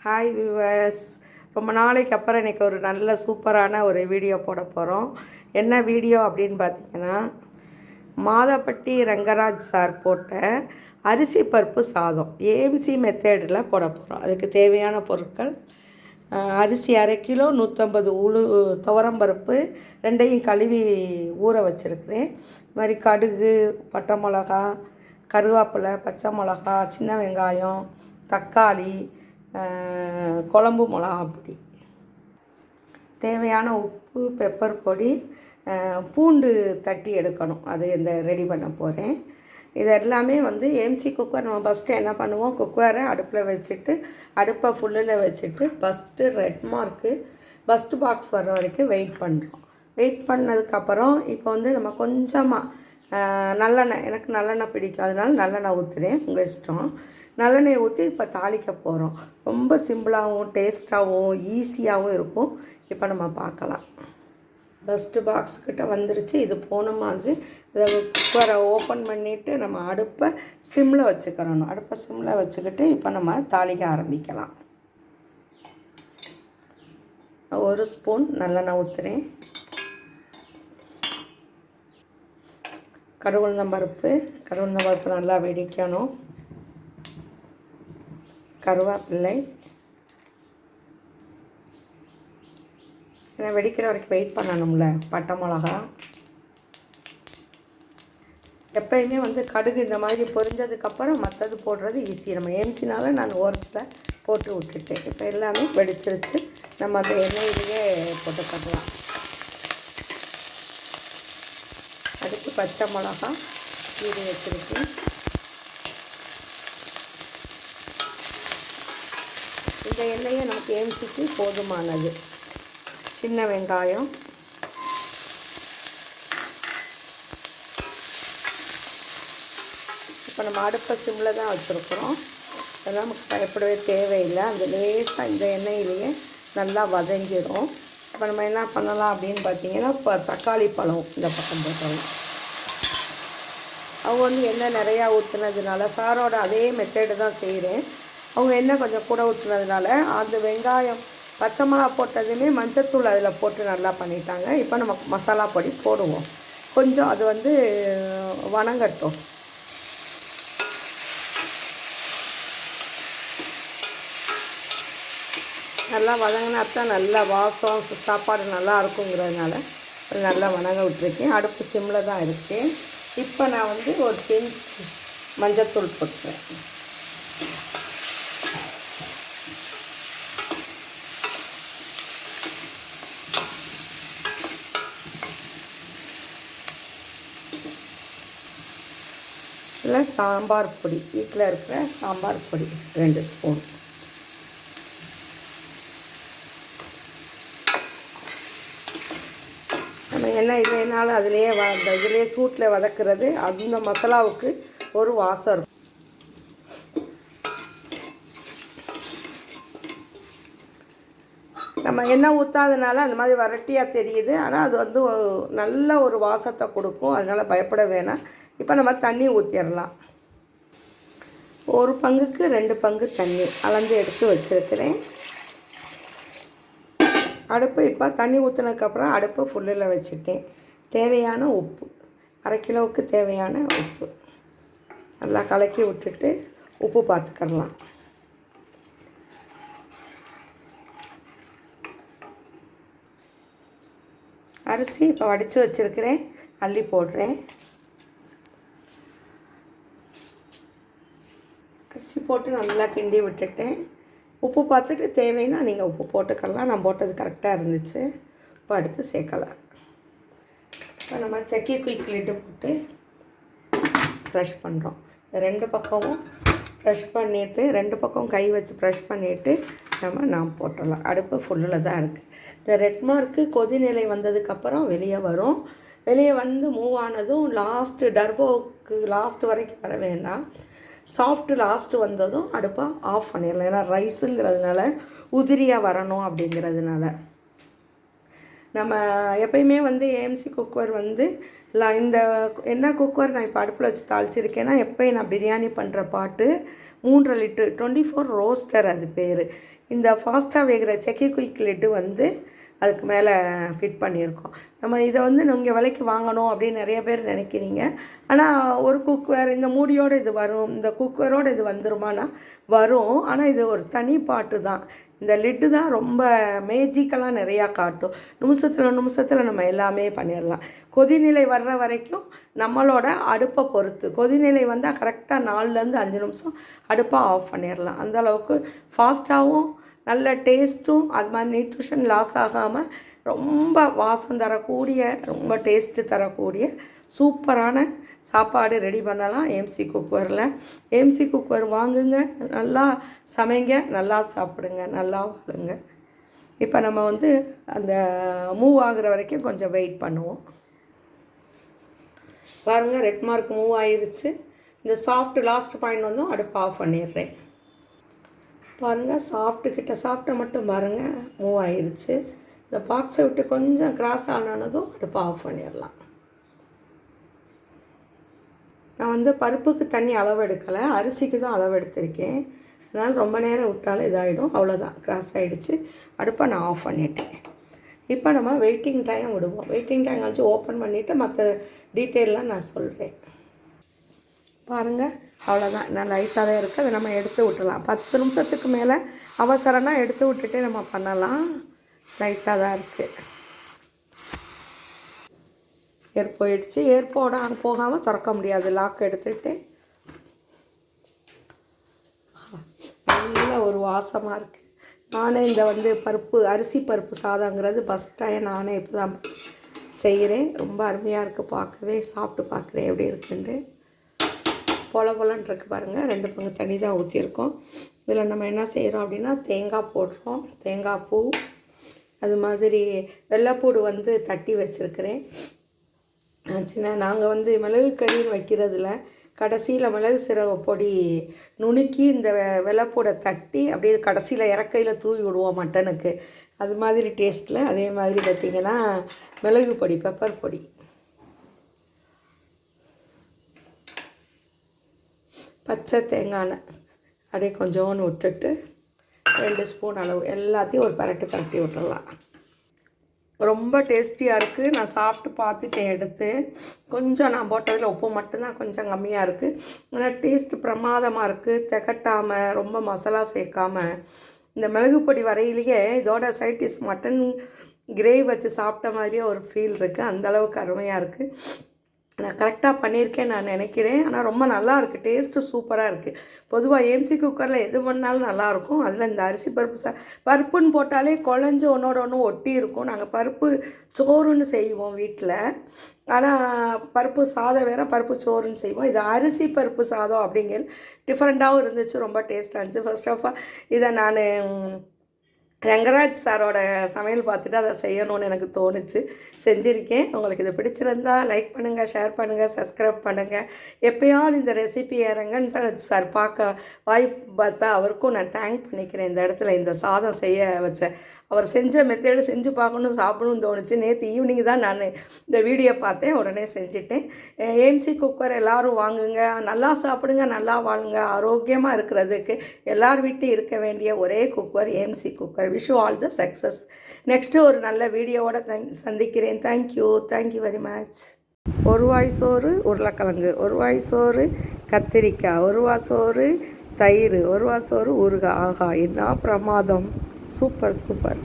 Hi viewers ரொம்ப நாளைக்கு அப்புறம் இன்றைக்கி ஒரு நல்ல சூப்பரான ஒரு வீடியோ போட போகிறோம் என்ன வீடியோ அப்படின்னு பார்த்தீங்கன்னா மாதப்பட்டி ரங்கராஜ் சார் போட்ட அரிசி பருப்பு சாதம் ஏஎம்சி மெத்தேடில் போட போகிறோம் அதுக்கு தேவையான பொருட்கள் அரிசி அரை கிலோ நூற்றம்பது உளு துவரம்பருப்பு ரெண்டையும் கழுவி ஊற வச்சுருக்கிறேன். இது மாதிரி கடுகு பட்டை மிளகா கருவேப்பிலை பச்சை மிளகா சின்ன வெங்காயம் தக்காளி குழம்பு மிளகா பொடி தேவையான உப்பு பெப்பர் பொடி பூண்டு தட்டி எடுக்கணும். அது இந்த ரெடி பண்ண போகிறேன் இது எல்லாமே வந்து எம்சி குக்கர் நம்ம ஃபஸ்ட்டு என்ன பண்ணுவோம்? குக்கரை அடுப்பில் வச்சுட்டு அடுப்பை ஃபுல்லில் வச்சுட்டு first red mark first box வர்ற வரைக்கும் வெயிட் பண்ணுறோம் வெயிட் பண்ணதுக்கப்புறம் இப்போ வந்து நம்ம கொஞ்சமாக நல்லெண்ணெய் எனக்கு நல்லெண்ணெய் பிடிக்கும். அதனால நல்லெண்ணெய் ஊற்றுறேன் உங்கள் இஷ்டம். நல்லெண்ணெயை ஊற்றி இப்போ தாளிக்க போகிறோம் ரொம்ப சிம்பிளாகவும் டேஸ்ட்டாகவும் ஈஸியாகவும் இருக்கும். இப்போ நம்ம பார்க்கலாம். ஃபஸ்ட்டு பாக்ஸ் கிட்டே வந்துருச்சு. இது போன மாதிரி இதை குக்கரை ஓப்பன் பண்ணிவிட்டு நம்ம அடுப்பை சிம்மில் வச்சுக்கிறணும். அடுப்பை சிம்மில் வச்சுக்கிட்டு இப்போ நம்ம தாளிக்க ஆரம்பிக்கலாம். ஒரு ஸ்பூன் நல்லெண்ணெய் ஊற்றுறேன் கடவுள் பருப்பு. கடவுள் நம்பருப்பு நல்லா வெடிக்கணும். கருவேப்பிள்ளை ஏன்னா வெடிக்கிற வரைக்கும் வெயிட் பண்ணணும்ல பட்டை மிளகா. எப்பயுமே வந்து கடுகு இந்த மாதிரி பொரிஞ்சதுக்கப்புறம் மற்றது போடுறது ஈஸி நம்ம ஏம்சினால நான் ஓரத்தில் போட்டு விட்டுட்டேன் இப்போ எல்லாமே வெடிச்சிருச்சு நம்ம அந்த எண்ணெயிலேயே போட்டு கட்டலாம். அடுத்து பச்சை மிளகா கீரை வச்சுருக்கேன். இந்த எண்ணெயை நமக்கு ஏம்சிக்கு போதுமானது. சின்ன வெங்காயம். இப்போ நம்ம அடுப்பை சிம்மில் தான் வச்சுருக்குறோம். அதெல்லாம் நமக்கு பயப்படவே தேவையில்லை. அந்த லேசாக இந்த எண்ணெயிலேயே நல்லா வதங்கிடும். இப்போ நம்ம என்ன பண்ணலாம் அப்படின்னு பார்த்தீங்கன்னா இப்போ தக்காளி பழம் இந்த பக்கம் போட்டோம். அவங்க வந்து எண்ணெய் நிறையா ஊற்றுனதுனால சாரோட அதே மெத்தேடு தான் செய்கிறேன் அவங்க எண்ணெய் கொஞ்சம் கூட ஊற்றுனதுனால அந்த வெங்காயம் பச்சை மிளகா போட்டதுமே மஞ்சத்தூள் அதில் போட்டு நல்லா பண்ணிட்டாங்க. இப்போ நம்ம மசாலா பொடி போடுவோம். கொஞ்சம் அது வந்து வணங்கட்டும். நல்லா வதங்கினா தான் நல்லா வாசம் சாப்பாடு நல்லா இருக்குங்கிறதுனால நல்லா வணங்க விட்டுருக்கேன். அடுப்பு சிம்மில் தான் இருக்கேன். இப்போ நான் வந்து ஒரு பிஞ்ச் மஞ்சத்தூள் போட்டுறேன் இல்லை சாம்பார் பொடி. வீட்டில் இருக்கிற சாம்பார் பொடி ரெண்டு ஸ்பூன். நம்ம என்ன இல்லைனாலும் அதுலேயே வ அந்த இதுலேயே சூட்டில் வதக்கிறது அந்த மசாலாவுக்கு ஒரு வாசம் இருக்கும். நம்ம எண்ணெய் ஊற்றாதனால அந்த மாதிரி வரட்டியாக தெரியுது. ஆனால் அது வந்து நல்ல ஒரு வாசத்தை கொடுக்கும். அதனால் பயப்பட வேணாம். இப்போ நம்ம தண்ணி ஊற்றிடலாம் ஒரு பங்குக்கு ரெண்டு பங்கு தண்ணி அளந்து எடுத்து வச்சுருக்கிறேன். அடுப்பு இப்போ தண்ணி ஊற்றுனதுக்கப்புறம் அடுப்பு ஃபுல்லில் வச்சுட்டேன். தேவையான உப்பு அரை கிலோவுக்கு தேவையான உப்பு. நல்லா கலக்கி விட்டுட்டு உப்பு பார்த்துக்கிடலாம் அரிசி இப்போ வடித்து வச்சுருக்கிறேன். அள்ளி போடுறேன். அரிசி போட்டு நல்லா கிண்டி விட்டுட்டேன். உப்பு பார்த்துட்டு தேவைன்னா நீங்கள் உப்பு போட்டுக்கலாம். நான் போட்டது கரெக்டாக இருந்துச்சு. இப்போ அடுத்து சேர்க்கலாம். இப்போ நம்ம செக்கி குயிக் லிட்டு போட்டு ப்ரஷ் பண்ணுறோம் ரெண்டு பக்கமும் ப்ரஷ் பண்ணிவிட்டு ரெண்டு பக்கம் கை வச்சு ப்ரஷ் பண்ணிவிட்டு நம்ம நாம் போட்டுடலாம் அடுப்பு ஃபுல்லில் தான் இருக்குது இந்த ரெட் மார்க்கு கொதிநிலை வந்ததுக்கப்புறம் வெளியே வரும். வெளியே வந்து மூவ் ஆனதும் லாஸ்ட்டு டர்போவுக்கு லாஸ்ட் வரைக்கும் வர வேண்டாம். சாஃப்ட் லாஸ்ட்டு வந்ததும் அடுப்பை ஆஃப் பண்ணிடலாம். ஏன்னா ரைஸுங்கிறதுனால உதிரியாக வரணும் அப்படிங்கிறதுனால. நம்ம எப்பயுமே வந்து ஏஎம்சி குக்கர் வந்து இந்த என்ன குக்கர் நான் இப்போ அடுப்பில் வச்சு தாளிச்சிருக்கேன்னா எப்போயும் நான் பிரியாணி பண்ணுற பாட்டு மூன்றரை லிட்டர் டுவெண்ட்டி ஃபோர் ரோஸ்டர் அது பேர். இந்த ஃபாஸ்ட்டாக வேகிற செக்கி குயிக் லிட்டு வந்து அதுக்கு மேலே ஃபிட் பண்ணியிருக்கோம். நம்ம இதை வந்து நீங்கள் விலைக்கு வாங்கணும் அப்படின்னு நிறைய பேர் நினைக்கிறீங்க. ஆனால் ஒரு குக்வேர் இந்த மூடியோடு இது வரும் இந்த குக்வேரோடு இது வந்துருமானா? வரும். ஆனால் இது ஒரு தனி பாட்டு தான். இந்த லிட்டு தான் ரொம்ப மேஜிக்கலாக நிறையா காட்டும். நிமிஷத்தில் நிமிஷத்தில் நம்ம எல்லாமே பண்ணிடலாம். கொதிநிலை வர்ற வரைக்கும் நம்மளோட அடுப்பை பொறுத்து. கொதிநிலை வந்தால் கரெக்டாக நாலுலேருந்து அஞ்சு நிமிஷம் அடுப்பை ஆஃப் பண்ணிடலாம். அந்த அளவுக்கு ஃபாஸ்ட்டாகவும் நல்ல டேஸ்ட்டும் அது மாதிரி நியூட்ரிஷன் லாஸ் ஆகாமல் ரொம்ப வாசம் தரக்கூடிய ரொம்ப டேஸ்ட்டு தரக்கூடிய சூப்பரான சாப்பாடு ரெடி பண்ணலாம். ஏம்சி குக்கரில் ஏம்சி குக்கர் வாங்குங்க. நல்லா சமைங்க. நல்லா சாப்பிடுங்க. நல்லா வாழுங்க. இப்போ நம்ம வந்து அந்த மூவ் ஆகுற வரைக்கும் கொஞ்சம் வெயிட் பண்ணுவோம். பாருங்கள் ரெட் மார்க் மூவ் ஆயிருச்சு. இந்த சாஃப்ட் லாஸ்ட் பாயிண்ட் வந்து அடுப்பு ஆஃப் பண்ணிடுறேன். பாருங்கள் சாஃப்ட்டு கிட்ட சாஃப்ட்டை மட்டும் பாருங்கள் மூவ் ஆயிடுச்சு இந்த பாக்ஸை விட்டு கொஞ்சம் கிராஸ் ஆனதும் அடுப்பை ஆஃப் பண்ணிடலாம். நான் வந்து பருப்புக்கு தண்ணி அளவு எடுக்கலை அரிசிக்கு தான் அளவு எடுத்திருக்கேன். அதனால் ரொம்ப நேரம் விட்டாலும் இதாகிடும் அவ்வளோதான் கிராஸ் ஆகிடுச்சு அடுப்பை நான் ஆஃப் பண்ணிட்டேன். இப்போ நம்ம வெயிட்டிங் டைம் விடுவோம். வெயிட்டிங் டைம் கழிச்சு ஓப்பன் பண்ணிவிட்டு மற்ற டீட்டெயிலெலாம் நான் சொல்கிறேன் பாருங்கள் அவ்வளோதான் நான் லைட்டாக தான் இருக்குது அதை நம்ம எடுத்து விட்டுலாம் பத்து நிமிஷத்துக்கு மேலே அவசரம்னா எடுத்து விட்டுட்டு நம்ம பண்ணலாம். லைட்டாக தான் இருக்குது ஏர் போயிடுச்சு. ஏர் போட போகாமல் திறக்க முடியாது. லாக் எடுத்துகிட்டு நல்ல ஒரு வாசமாக இருக்குது நானே இந்த வந்து பருப்பு அரிசி பருப்பு சாதங்கிறது ஃபஸ்ட் டைம் நானே இப்போ தான் செய்கிறேன் ரொம்ப அருமையாக இருக்குது பார்க்கவே சாப்பிட்டு பார்க்குறேன். எப்படி இருக்குன்ட்டு பொல பொலன்னு இருக்கு பாருங்கள் ரெண்டு பங்கு தண்ணி தான் ஊற்றிருக்கோம் இதில் நம்ம என்ன செய்கிறோம் அப்படின்னா தேங்காய் போடுறோம். தேங்காய் பூ அது மாதிரி வெள்ளைப்பூடு வந்து தட்டி வச்சுருக்கிறேன். சின்ன நாங்கள் வந்து மிளகு கறின்னு வைக்கிறதுல கடைசியில் மிளகு சீரக பொடி நுணுக்கி இந்த வெ வெள்ளைப்பூடை தட்டி அப்படியே கடைசியில் இறக்கையில் தூவி விடுவோம் மட்டனுக்கு. அது மாதிரி டேஸ்ட்டில் அதே மாதிரி பார்த்திங்கன்னா மிளகு பொடி பெப்பர் பொடி. பச்சை தேங்காய் எண்ணெய். அப்படியே கொஞ்சோன்னு விட்டுட்டு ரெண்டு ஸ்பூன் அளவு எல்லாத்தையும் ஒரு பரட்டு பரட்டி விட்டுடலாம். ரொம்ப டேஸ்டியாக இருக்குது நான் சாப்பிட்டு பார்த்துட்டேன் எடுத்து. கொஞ்சம் நான் போட்டதில் உப்பு மட்டும்தான் கொஞ்சம் கம்மியாக இருக்குது ஆனால் டேஸ்ட்டு பிரமாதமாக இருக்குது திகட்டாமல் ரொம்ப மசாலா சேர்க்காமல் இந்த மிளகு பொடி வரையிலேயே இதோட சைட்டிஸ் மட்டன் கிரேவி வச்சு சாப்பிட்ட மாதிரியே ஒரு ஃபீல் இருக்குது அந்தளவுக்கு அருமையாக இருக்குது நான் கரெக்டாக பண்ணியிருக்கேன் நான் நினைக்கிறேன். ஆனால் ரொம்ப நல்லா இருக்குது டேஸ்ட்டு சூப்பராக இருக்குது பொதுவாக ஏம்சி குக்கரில் எது பண்ணாலும் நல்லாயிருக்கும் அதில் இந்த அரிசி பருப்பு சா பருப்புன்னு போட்டாலே குழஞ்சி ஒன்றோட ஒன்று ஒட்டி இருக்கும். நாங்கள் பருப்பு சோறுன்னு செய்வோம் வீட்டில் ஆனால் பருப்பு சாதம் வேறு பருப்பு சோறுன்னு செய்வோம். இது அரிசி பருப்பு சாதம் அப்படிங்கிற டிஃப்ரெண்ட்டாகவும் இருந்துச்சு. ரொம்ப டேஸ்ட்டாக இருந்துச்சு. ஃபர்ஸ்ட் ஆஃப் ஆல் இதை நான் ரங்கராஜ் சாரோட சமையல் பார்த்துட்டு அதை செய்யணும்னு எனக்கு தோணுச்சு. செஞ்சுருக்கேன். உங்களுக்கு இது பிடிச்சிருந்தா லைக் பண்ணுங்கள் ஷேர் பண்ணுங்கள் சப்ஸ்கிரைப் பண்ணுங்கள் எப்போயாவது இந்த ரெசிபி ரங்கன் சார் சார் பார்க்க வாய்ப்பு பார்த்தா அவருக்கும் நான் தேங்க் பண்ணிக்கிறேன். இந்த இடத்துல இந்த சாதம் செய்ய வச்சேன் அவர் செஞ்ச மெத்தேடு செஞ்சு பார்க்கணும் சாப்பிடணும்னு தோணுச்சு. நேற்று ஈவினிங் தான் நான் இந்த வீடியோ பார்த்தேன். உடனே செஞ்சுட்டேன். ஏம்சி குக்கர் எல்லோரும் வாங்குங்க. நல்லா சாப்பிடுங்க நல்லா வாழுங்க. ஆரோக்கியமாக இருக்கிறதுக்கு எல்லார் வீட்டையும் இருக்க வேண்டிய ஒரே cooker ஏம்சி cooker wish all the success next ஒரு நல்ல வீடியோவோட சந்திக்கிறேன். தேங்க்யூ தேங்க்யூ வெரி மச் ஒரு வாய் சோறு உருளைக்கிழங்கு. ஒரு வாய் சோறு கத்திரிக்காய். ஒரு வா சோறு தயிர். ஒரு வா சோறு ஊறுகாய். ஆகா என்ன பிரமாதம். Super super